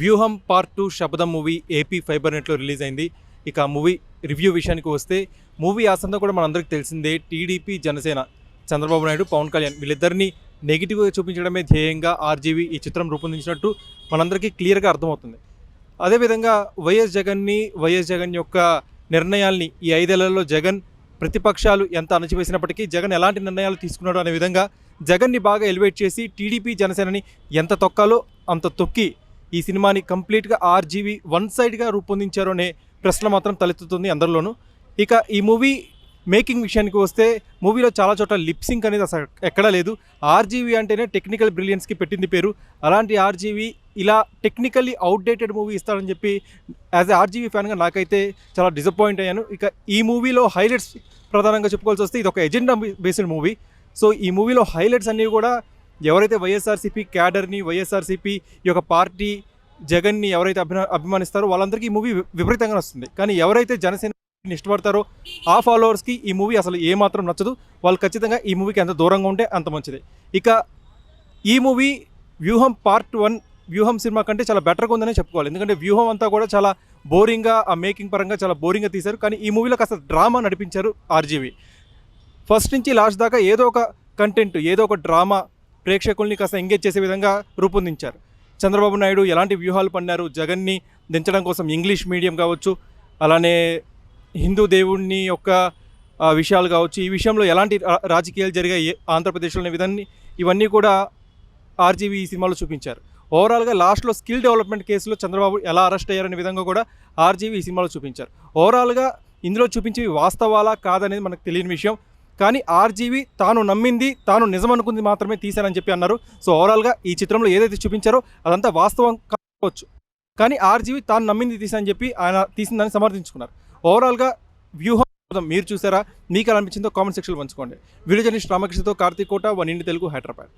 వ్యూహం part two శబదం movie AP fiber నెట్లో రిలీజ్ అయింది. ఇక మూవీ రివ్యూ విషయానికి వస్తే మూవీ ఆసంతా కూడా మనందరికీ తెలిసిందే టీడీపీ జనసేన చంద్రబాబు నాయుడు పవన్ కళ్యాణ్ వీళ్ళిద్దరినీ నెగిటివ్గా చూపించడమే ధ్యేయంగా ఆర్జీవీ ఈ చిత్రం రూపొందించినట్టు మనందరికీ క్లియర్గా అర్థమవుతుంది. అదేవిధంగా వైఎస్ జగన్ని వైఎస్ జగన్ యొక్క నిర్ణయాల్ని ఈ ఐదేళ్ళలో జగన్ ప్రతిపక్షాలు ఎంత అణచివేసినప్పటికీ జగన్ ఎలాంటి నిర్ణయాలు తీసుకున్నాడు అనే విధంగా జగన్ని బాగా ఎలివేట్ చేసి టీడీపీ జనసేనని ఎంత తొక్కాలో అంత తొక్కి ఈ సినిమాని కంప్లీట్గా ఆర్జీవీ వన్ సైడ్గా రూపొందించారు అనే ప్రశ్న మాత్రం తలెత్తుతుంది అందరిలోనూ. ఇక ఈ మూవీ మేకింగ్ విషయానికి వస్తే మూవీలో చాలా చోట్ల లిప్సింక్ అనేది అసలు ఎక్కడా లేదు. ఆర్జీవీ అంటేనే టెక్నికల్ బ్రిలియన్స్కి పెట్టింది పేరు. అలాంటి ఆర్జీవీ ఇలా టెక్నికల్లీ అవుట్డేటెడ్ మూవీ ఇస్తాడని చెప్పి యాజ్ ఎ ఆర్జీవీ ఫ్యాన్గా నాకైతే చాలా డిసప్పాయింట్ అయ్యాను. ఇక ఈ మూవీలో హైలైట్స్ ప్రధానంగా చెప్పుకోవాల్సి వస్తే ఇది ఒక ఎజెండా బేస్డ్ మూవీ సో ఈ మూవీలో హైలైట్స్ అన్నీ కూడా ఎవరైతే వైఎస్ఆర్సీపీ క్యాడర్ని వైఎస్ఆర్సీపీ ఈ యొక్క పార్టీ జగన్ని ఎవరైతే అభిమా అభిమానిస్తారో వాళ్ళందరికీ ఈ మూవీ విపరీతంగా వస్తుంది. కానీ ఎవరైతే జనసేన ఇష్టపడతారో ఆ ఫాలోవర్స్కి ఈ మూవీ అసలు ఏమాత్రం నచ్చదు. వాళ్ళు ఖచ్చితంగా ఈ మూవీకి ఎంత దూరంగా ఉంటే అంత మంచిది. ఇక ఈ మూవీ వ్యూహం పార్ట్ వన్ వ్యూహం సినిమా కంటే చాలా బెటర్గా ఉందనే చెప్పుకోవాలి. ఎందుకంటే వ్యూహం అంతా కూడా చాలా బోరింగ్గా ఆ మేకింగ్ పరంగా చాలా బోరింగ్గా తీశారు. కానీ ఈ మూవీలో కాస్త డ్రామా నడిపించారు ఆర్జీవి. ఫస్ట్ నుంచి లాస్ట్ దాకా ఏదో ఒక కంటెంట్ ఏదో ఒక డ్రామా ప్రేక్షకుల్ని కాస్త ఎంగేజ్ చేసే విధంగా రూపొందించారు. చంద్రబాబు నాయుడు ఎలాంటి వ్యూహాలు పన్నారు జగన్ని దించడం కోసం ఇంగ్లీష్ మీడియం కావచ్చు అలానే హిందూ దేవుణ్ణి యొక్క విషయాలు కావచ్చు ఈ విషయంలో ఎలాంటి రాజకీయాలు జరిగాయి? ఆంధ్రప్రదేశ్లో విధాన్ని ఇవన్నీ కూడా ఆర్జీవీ ఈ సినిమాలో చూపించారు. ఓవరాల్గా లాస్ట్లో స్కిల్ డెవలప్మెంట్ కేసులో చంద్రబాబు ఎలా అరెస్ట్ అయ్యారనే విధంగా కూడా ఆర్జీవీ ఈ సినిమాలో చూపించారు. ఓవరాల్గా ఇందులో చూపించేవి వాస్తవాలా కాదనేది మనకు తెలియని విషయం. కానీ ఆర్జీవి తాను నమ్మింది తాను నిజం అనుకుంది మాత్రమే తీశానని చెప్పి అన్నారు. సో ఓవరాల్గా ఈ చిత్రంలో ఏదైతే చూపించారో అదంతా వాస్తవం కావచ్చు. కానీ ఆర్జీవి తాను నమ్మింది తీశానని చెప్పి ఆయన తీసిందని సమర్థించుకున్నారు. ఓవరాల్గా వ్యూహం మీరు చూసారా? మీకు అనిపించిందో కామెంట్ సెక్షన్లో పంచుకోండి. వీడియో జర్నలిస్ట్ రామకృష్ణతో కార్తీక్ కోట వన్ ఇండి తెలుగు హైదరాబాద్.